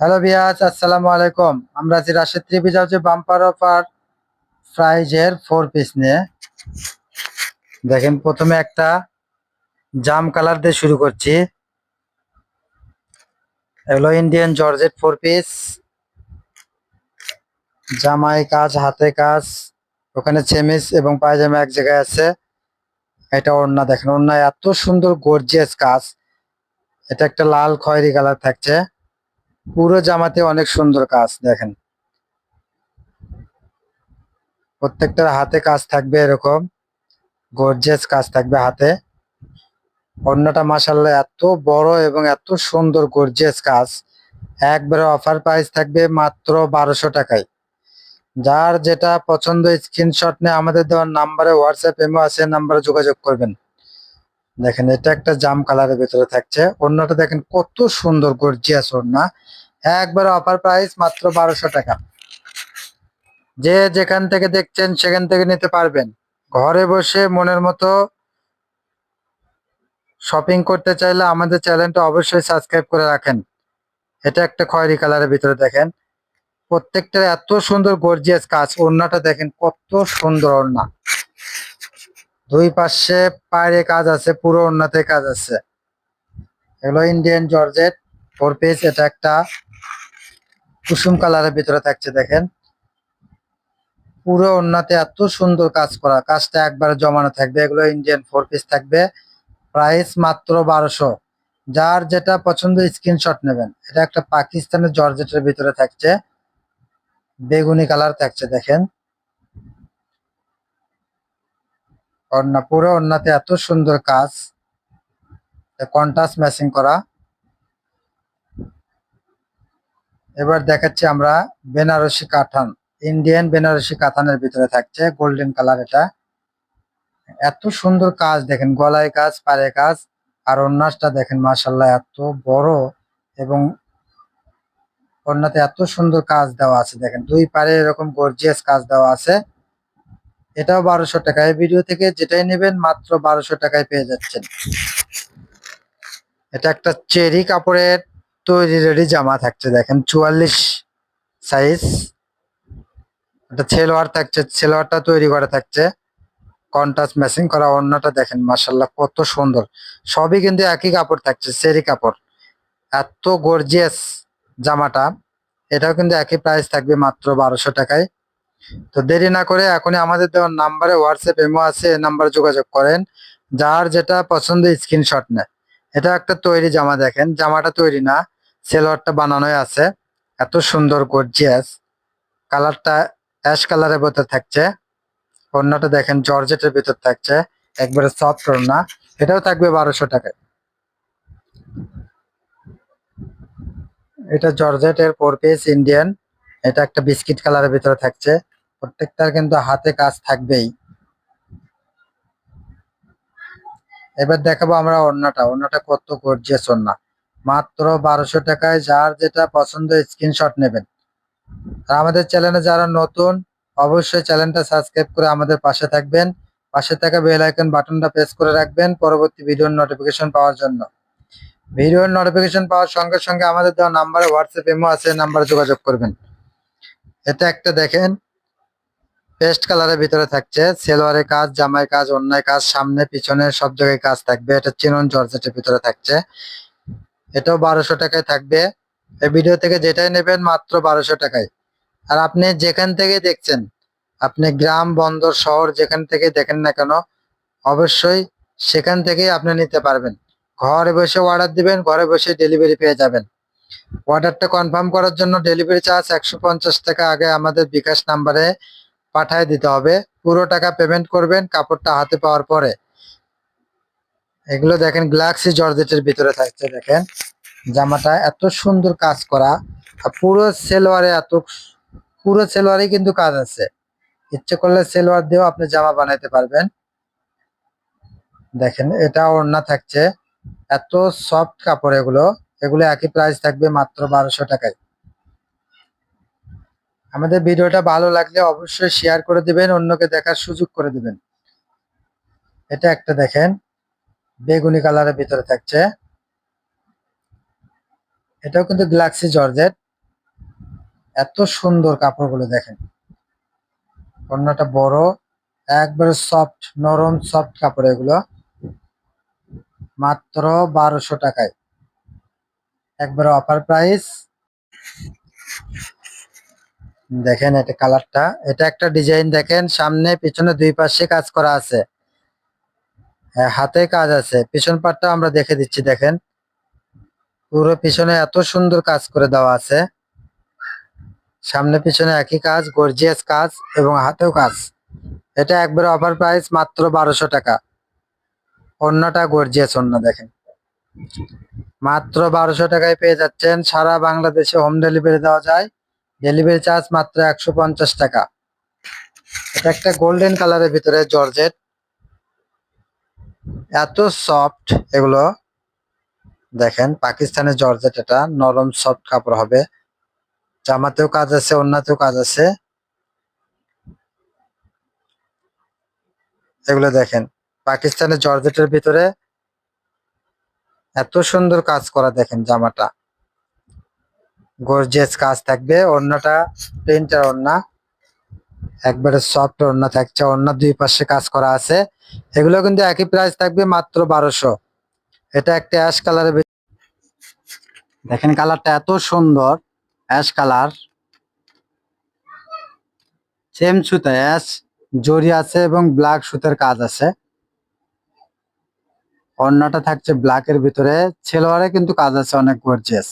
Hello বিয়াজ আসসালামু আলাইকুম। আমরা যে রাশেদ ত্রিপিজ হচ্ছে বাম্পার অফার প্রাইজের ফোর পিস নিয়ে। দেখেন, প্রথমে একটা জাম কালার দিয়ে শুরু করছি। এগুলো ইন্ডিয়ান জর্জেট ফোর পিস জামাই কাজ, হাতে কাজ, ওখানে চেমিস এবং পায়জামা এক জায়গায় আছে। এটা ওড়না, দেখেন ওড়না এত সুন্দর গর্জিয়াস কাজ। এটা একটা লাল খয়েরি কালার থাকছে। পুরো জামাতে অনেক সুন্দর কাজ, দেখেন। প্রত্যেকটার হাতে কাজ থাকবে এরকম গর্জেস কাজ থাকবে হাতে। অন্যটা মাসাল্লাহ এত বড় এবং এত সুন্দর গর্জেস কাজ। একবারে অফার প্রাইস থাকবে মাত্র বারোশো টাকায়। যার যেটা পছন্দ স্ক্রিনশট নিয়ে আমাদের দেওয়ার নাম্বারে হোয়াটসঅ্যাপ এমও আছে নাম্বারে যোগাযোগ করবেন। দেখেন, এটা একটা জাম কালারের ভেতরে থাকছে। অন্যটা দেখেন কত সুন্দর গর্জিয়াস ওড়না। একবার অফার প্রাইস মাত্র বারোশো টাকা। যে যেখান থেকে দেখছেন সেখান থেকে নিতে পারবেন। ঘরে বসে মনের মতো শপিং করতে চাইলে আমাদের চ্যানেলটা অবশ্যই সাবস্ক্রাইব করে রাখেন। এটা একটা খয়েরি কালারের ভিতরে দেখেন। প্রত্যেকটা এত সুন্দর গর্জিয়াস কাজ। ওড়নাটা দেখেন কত সুন্দর ওড়না। দুই পাশে পায়ে কাজ আছে, পুরো ওড়নাতে কাজ আছে। এগুলো ইন্ডিয়ান জর্জেট ফোর পিস এটা একটা কুসুম কালারের ভিতরে থাকছে, দেখেন। পুরো ওড়নাতে এত সুন্দর কাজ করা, কাজটা একবারে জমানো থাকবে, এগুলো ইন্ডিয়ান ফোর পিস থাকবে। প্রাইস মাত্র বারোশো। যার যেটা পছন্দ স্ক্রিনশট নেবেন। এটা একটা পাকিস্তানের জর্জেটের ভিতরে থাকছে। বেগুনি কালার থাকছে, দেখেন। ওড়না পুরো ওড়নাতে এত সুন্দর কাজ। কন্ট্রাস্ট ম্যাচিং করা। এবার দেখাচ্ছি আমরা বেনারসি কাঠান ইন্ডিয়ান বেনারসি কাতানের ভিতরে থাকছে গোল্ডেন কালার এটা। এত সুন্দর কাজ দেখেন, গলায় কাজ, পায়ে কাজ। আর অন্যাসটা দেখেন মাসাল্লাহ এত বড় এবং অন্যতে এত সুন্দর কাজ দেওয়া আছে। দেখেন, দুই পারে এরকম গর্জিয়াস কাজ দেওয়া আছে। এটাও বারোশো টাকা। এই ভিডিও থেকে যেটাই নেবেন মাত্র বারোশো টাকায় পেয়ে যাচ্ছেন। এটা একটা চেরি কাপড়ের তৈরি রেডি জামা থাকছে, দেখেন চুয়াল্লিশ সাইজ এটা ছেলোয়ার থাকছে ছেলোয়ারটা তৈরি করা থাকছে। কন্ট্রাস্ট ম্যাচিং করা অন্যটা দেখেন মাসাল্লাহ কত সুন্দর। সবই কিন্তু একই কাপড় থাকছে সেরি কাপড়। এত গর্জিয়াস জামাটা। এটাও কিন্তু একই প্রাইস থাকবে মাত্র বারোশো টাকায়। তো দেরি না করে এখনই আমাদের দেওয়ার নাম্বারে হোয়াটসঅ্যাপ এমও আছে নাম্বারে যোগাযোগ করেন। যার যেটা পছন্দ স্ক্রিনশট নেয়। এটা একটা তৈরি জামা দেখেন। জামাটা তৈরি না, সেলোয়ারটা বানানোই আছে। এত সুন্দর গর্জিয়াস কালারটা অ্যাশ কালারের ভেতর থাকছে। অন্যটা দেখেন, জর্জেটের ভেতর থাকছে। একবারে সফট ওড়না। এটাও থাকবে বারোশো টাকায় এটা জর্জেটের ফোর পিস ইন্ডিয়ান এটা একটা বিস্কিট কালারের ভিতরে থাকছে। প্রত্যেকটার কিন্তু হাতে কাজ থাকবেই। এবার দেখাবো আমরা অন্যটা অন্যটা কত গর্জিয়াস ওড়না। মাত্র বারোশো টাকায় যার যেটা পছন্দ স্ক্রিনশট নেবেন। আর আমাদের চ্যানেলে যারা নতুন, অবশ্যই চ্যানেলটা সাবস্ক্রাইব করে আমাদের পাশে থাকবেন। পাশে থাকা বেল আইকন বাটনটা প্রেস করে রাখবেন পরবর্তী ভিডিওর নোটিফিকেশন পাওয়ার জন্য। ভিডিওর নোটিফিকেশন পাওয়ার সঙ্গে সঙ্গে আমাদের দেওয়া নাম্বারে হোয়াটসঅ্যাপ এমও আছে নাম্বারে যোগাযোগ করবেন। এটা একটা দেখেন। পেস্ট কালারের ভিতরে থাকছে সেলোয়ারের কাজ জামাই কাজ, অন্যায় কাজ, সামনে, পিছনে, সব জায়গায় কাজ থাকবে। এটা চিনন জর্জেটের ভিতরে থাকছে। এটাও বারোশো টাকায় থাকবে। এই ভিডিও থেকে যেটাই নেবেন মাত্র বারোশো টাকায়। আর আপনি যেখান থেকে দেখছেন, আপনি গ্রাম, বন্দর, শহর যেখান থেকে দেখেন না কেন, অবশ্যই সেখান থেকেই আপনি নিতে পারবেন। ঘরে বসে অর্ডার দিবেন, ঘরে বসে ডেলিভারি পেয়ে যাবেন। অর্ডারটা কনফার্ম করার জন্য ডেলিভারি চার্জ একশো পঞ্চাশ টাকা। আগে আমাদের বিকাশ নাম্বারে পাঠায় দিতে হবে। পুরো টাকা পেমেন্ট করবেন কাপড়টা হাতে পাওয়ার পরে। এগুলো দেখেন গ্লাক্সি জর্জেটের ভিতরে থাকছে, দেখেন। জামাটা এত সুন্দর কাজ করা। আর পুরো সেলোয়ারে এত পুরো সেলোয়ারে কিন্তু কাজ আছে। ইচ্ছে করলে সেলোয়ার দিয়েও আপনি জামা বানাইতে পারবেন। দেখেন, এটা ওড়না থাকছে। এত সফট কাপড় এগুলো। এগুলো একই প্রাইস থাকবে মাত্র বারোশো টাকায়। আমাদের ভিডিওটা ভালো লাগলে অবশ্যই শেয়ার করে দিবেন, অন্যকে দেখার সুযোগ করে দিবেন। এটা একটা দেখেন, বেগুনি কালারের ভিতরে থাকছে। এটাও কিন্তু গ্লাক্সি জর্জেট এত সুন্দর কাপড়গুলো দেখেন। অন্যটা বড়, একবারে সফট নরম সফট কাপড় এগুলো। মাত্র বারোশো টাকায়। একবারে অফার প্রাইস দেখেন এটা কালারটা। এটা একটা ডিজাইন দেখেন সামনে পিছনে দুই পাশে কাজ করা আছে। হ্যাঁ, হাতে কাজ আছে। পিছন পাটটা আমরা দেখে দিচ্ছি দেখেন। পুরো পিছনে এত সুন্দর কাজ করে দেওয়া আছে। সামনে পিছনে একই কাজ গর্জিয়াস কাজ এবং হাতেও কাজ। এটা একবারে অফার প্রাইস মাত্র বারোশো টাকা। অন্যটা গর্জিয়াস অন্য দেখেন। মাত্র বারোশো টাকায় পেয়ে যাচ্ছেন সারা বাংলাদেশে হোম ডেলিভারি দেওয়া যায়। ডেলিভারি চার্জ মাত্র একশো পঞ্চাশ টাকা। এটা একটা গোল্ডেন কালারের ভিতরে জর্জেট। এত সফট এগুলো। দেখেন পাকিস্তানের জর্জেট এটা। নরম সফট কাপড় হবে। জামাতেও কাজ আছে অন্যতেও কাজ আছে। এগুলো দেখেন পাকিস্তানের জর্জেটের ভিতরে এত সুন্দর কাজ করা দেখেন জামাটা। গর্জিয়াস কাজ থাকবে। অন্যটা প্রিন্টার ওড়না। একবারে সফট ওড়না থাকছে। ওড়না দুই পাশে কাজ করা আছে। এগুলো কিন্তু একই প্রাইস থাকবে মাত্র বারোশো। এটা একটা অ্যাশ কালারের দেখেন কালারটা এত সুন্দর। অ্যাশ কালার সেম সুতা অ্যাশ জরি আছে এবং ব্ল্যাক সুতার কাজ আছে। অন্যটা থাকছে ব্ল্যাকের ভিতরে। ছেলোয়ারে কিন্তু কাজ আছে অনেক গর্জিয়াস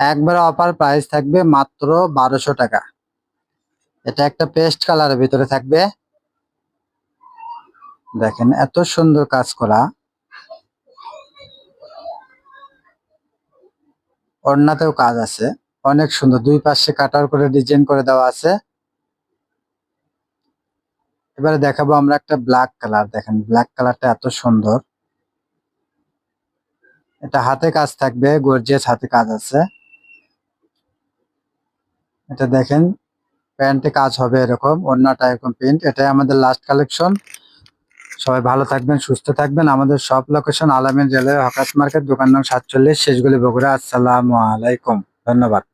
একবারে অফার প্রাইস থাকবে মাত্র বারোশো টাকা। এটা একটা পেস্ট কালারের ভিতরে থাকবে। দেখেন, এত সুন্দর কাজ করা। ওড়নাতেও কাজ আছে। অনেক সুন্দর। দুই পাশে কাটার করে ডিজাইন করে দেওয়া আছে। এবারে দেখাবো আমরা একটা ব্ল্যাক কালার। দেখেন, ব্ল্যাক কালারটা এত সুন্দর। এটা হাতে কাজ থাকবে, গর্জিয়াস হাতে কাজ আছে। এটা দেখেন, প্যান্টে কাজ হবে এরকম অন্যটা এরকম প্রিন্ট এটাই আমাদের লাস্ট কালেকশন সবাই ভালো থাকবেন, সুস্থ থাকবেন। আমাদের সব লোকেশন আলামের জেলায় হকাস মার্কেট, দোকান নং সাতচল্লিশ, শেষগুলি বগুড়া। আসসালামু আলাইকুম। ধন্যবাদ।